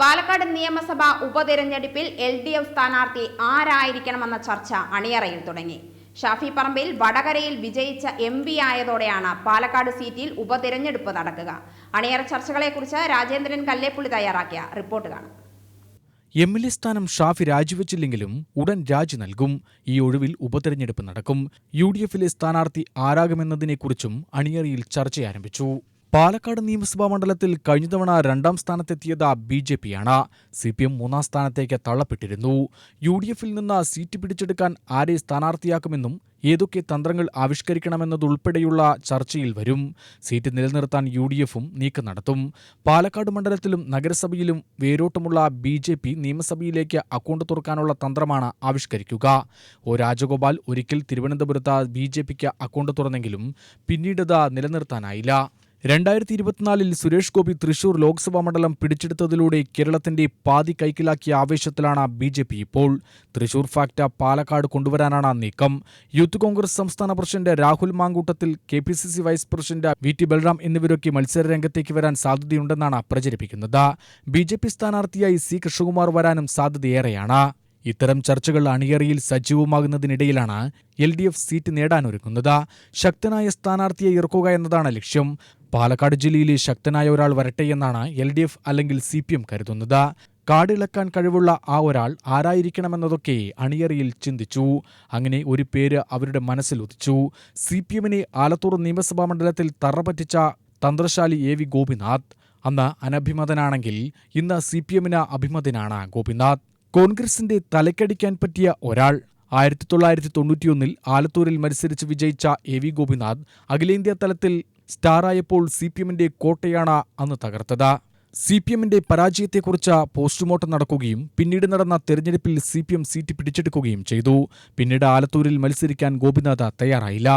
പാലക്കാട് നിയമസഭാ ഉപതെരഞ്ഞെടുപ്പിൽ L D F സ്ഥാനാർത്ഥി ആരായിരിക്കണമെന്ന ചർച്ച അണിയറയിൽ തുടങ്ങി. ഷാഫി പറമ്പിൽ വടകരയിൽ വിജയിച്ച എം പി ആയതോടെയാണ് പാലക്കാട് സീറ്റിൽ ഉപതെരഞ്ഞെടുപ്പ് നടക്കുക. അണിയറ ചർച്ചകളെക്കുറിച്ച് രാജേന്ദ്രൻ കല്ലേപ്പുള്ളി തയ്യാറാക്കിയ റിപ്പോർട്ട് കാണാം. എം എൽ എ സ്ഥാനം ഷാഫി രാജിവെച്ചില്ലെങ്കിലും ഉടൻ രാജി നൽകും. ഈ ഒഴിവിൽ ഉപതെരഞ്ഞെടുപ്പ് നടക്കും. യു ഡി എഫിലെ സ്ഥാനാർത്ഥി ആരാകുമെന്നതിനെക്കുറിച്ചും അണിയറയിൽ ചർച്ച ആരംഭിച്ചു. പാലക്കാട് നിയമസഭാ മണ്ഡലത്തിൽ കഴിഞ്ഞ തവണ രണ്ടാം സ്ഥാനത്തെത്തിയത് ബി ജെ പിയാണ്. സി പി എം മൂന്നാം സ്ഥാനത്തേക്ക് തള്ളപ്പെട്ടിരുന്നു. യു ഡി എഫിൽ നിന്ന് സീറ്റ് പിടിച്ചെടുക്കാൻ ആരെ സ്ഥാനാർത്ഥിയാക്കുമെന്നും ഏതൊക്കെ തന്ത്രങ്ങൾ ആവിഷ്കരിക്കണമെന്നതുൾപ്പെടെയുള്ള ചർച്ചയിൽ വരും. സീറ്റ് നിലനിർത്താൻ യു ഡി എഫും നീക്കം നടത്തും. പാലക്കാട് മണ്ഡലത്തിലും നഗരസഭയിലും വേരോട്ടമുള്ള ബി ജെ പി നിയമസഭയിലേക്ക് അക്കൗണ്ട് തുറക്കാനുള്ള തന്ത്രമാണ് ആവിഷ്കരിക്കുക. ഒ രാജഗോപാൽ ഒരിക്കൽ തിരുവനന്തപുരത്ത് ബി ജെ പിക്ക് അക്കൗണ്ട് തുറന്നെങ്കിലും പിന്നീടത് നിലനിർത്താനായില്ല. രണ്ടായിരത്തി ഇരുപത്തിനാലിൽ സുരേഷ് ഗോപി തൃശൂർ ലോക്സഭാ മണ്ഡലം പിടിച്ചെടുത്തതിലൂടെ കേരളത്തിന്റെ പാതി കൈക്കലാക്കിയ ആവേശത്തിലാണ് ബി ജെ പി. ഇപ്പോൾ തൃശൂർ ഫാക്ട പാലക്കാട് കൊണ്ടുവരാനാണ് നീക്കം. യൂത്ത് കോൺഗ്രസ് സംസ്ഥാന president Rahul Mamkoottathil K P C C vice president V T Balram എന്നിവരൊക്കെ മത്സരരംഗത്തേക്ക് വരാൻ സാധ്യതയുണ്ടെന്നാണ് പ്രചരിപ്പിക്കുന്നത്. ബി ജെ പി സ്ഥാനാർത്ഥിയായി സി കൃഷ്ണകുമാർ വരാനും സാധ്യതയേറെയാണ്. ഇത്തരം ചർച്ചകൾ അണിയറയിൽ സജീവമാകുന്നതിനിടയിലാണ് എൽ ഡി എഫ് സീറ്റ് നേടാനൊരുക്കുന്നത് ശക്തനായ സ്ഥാനാർത്ഥിയെ ഇറക്കുക എന്നതാണ് ലക്ഷ്യം. പാലക്കാട് ജില്ലയിലെ ശക്തനായ ഒരാൾ വരട്ടെയെന്നാണ് എൽ ഡി എഫ് അല്ലെങ്കിൽ സി പി എം കരുതുന്നത്. കാടിളക്കാൻ കഴിവുള്ള ആ ഒരാൾ ആരായിരിക്കണമെന്നതൊക്കെ അണിയറയിൽ ചിന്തിച്ചു. അങ്ങനെ ഒരു പേര് അവരുടെ മനസ്സിൽ ഉദിച്ചു. സി പി എമ്മിനെ ആലത്തൂർ നിയമസഭാ മണ്ഡലത്തിൽ തറപറ്റിച്ച തന്ത്രശാലി എ വി ഗോപിനാഥ്. അന്ന് അനഭിമതനാണെങ്കിൽ ഇന്ന് സി പി എമ്മിന് അഭിമതനാണ് ഗോപിനാഥ്. കോൺഗ്രസിന്റെ തലക്കടിക്കാൻ പറ്റിയ ഒരാൾ ആയിരത്തി തൊള്ളായിരത്തി തൊണ്ണൂറ്റിയൊന്നിൽ ആലത്തൂരിൽ മത്സരിച്ച് വിജയിച്ച എ വി ഗോപിനാഥ് അഖിലേന്ത്യാ തലത്തിൽ സ്റ്റാറായപ്പോൾ സി പി എമ്മിന്റെ കോട്ടയാണ് അന്ന് തകർത്തത്. സി പി എമ്മിന്റെ പരാജയത്തെക്കുറിച്ച് പോസ്റ്റ്മോർട്ടം നടക്കുകയും പിന്നീട് നടന്ന തെരഞ്ഞെടുപ്പിൽ സി പി എം സീറ്റ് പിടിച്ചെടുക്കുകയും ചെയ്തു. പിന്നീട് ആലത്തൂരിൽ മത്സരിക്കാൻ ഗോപിനാഥ് തയ്യാറായില്ല.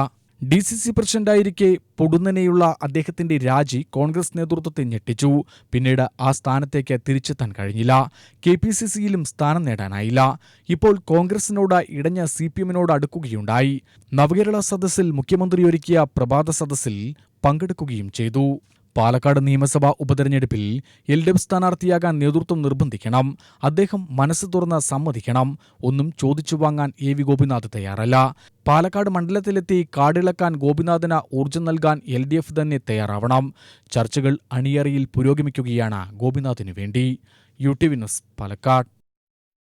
ഡി സി സി പ്രസിഡന്റായിരിക്കെ പൊടുന്നനെയുള്ള അദ്ദേഹത്തിന്റെ രാജി കോൺഗ്രസ് നേതൃത്വത്തെ ഞെട്ടിച്ചു. പിന്നീട് ആ സ്ഥാനത്തേക്ക് തിരിച്ചെത്താൻ കഴിഞ്ഞില്ല. കെ പി സി സിയിലും സ്ഥാനം നേടാനായില്ല. ഇപ്പോൾ കോൺഗ്രസിനോട് ഇടഞ്ഞ സി പി എമ്മിനോട് അടുക്കുകയുണ്ടായി. നവകേരള സദസ്സിൽ മുഖ്യമന്ത്രി ഒരുക്കിയ പ്രഭാത സദസ്സിൽ പങ്കെടുക്കുകയും ചെയ്തു. പാലക്കാട് നിയമസഭാ ഉപതെരഞ്ഞെടുപ്പിൽ എൽ ഡി എഫ് സ്ഥാനാർത്ഥിയാകാൻ നേതൃത്വം നിർബന്ധിക്കണം. അദ്ദേഹം മനസ്സ് തുറന്ന് സമ്മതിക്കണം. ഒന്നും ചോദിച്ചു വാങ്ങാൻ എ വി ഗോപിനാഥ് തയ്യാറല്ല. പാലക്കാട് മണ്ഡലത്തിലെത്തി കാടിളക്കാൻ ഗോപിനാഥിന് ഊർജം നൽകാൻ എൽ ഡി എഫ് തന്നെ തയ്യാറാവണം. ചർച്ചകൾ അണിയറയിൽ പുരോഗമിക്കുകയാണ് ഗോപിനാഥിനു വേണ്ടി U T V news Palakkad.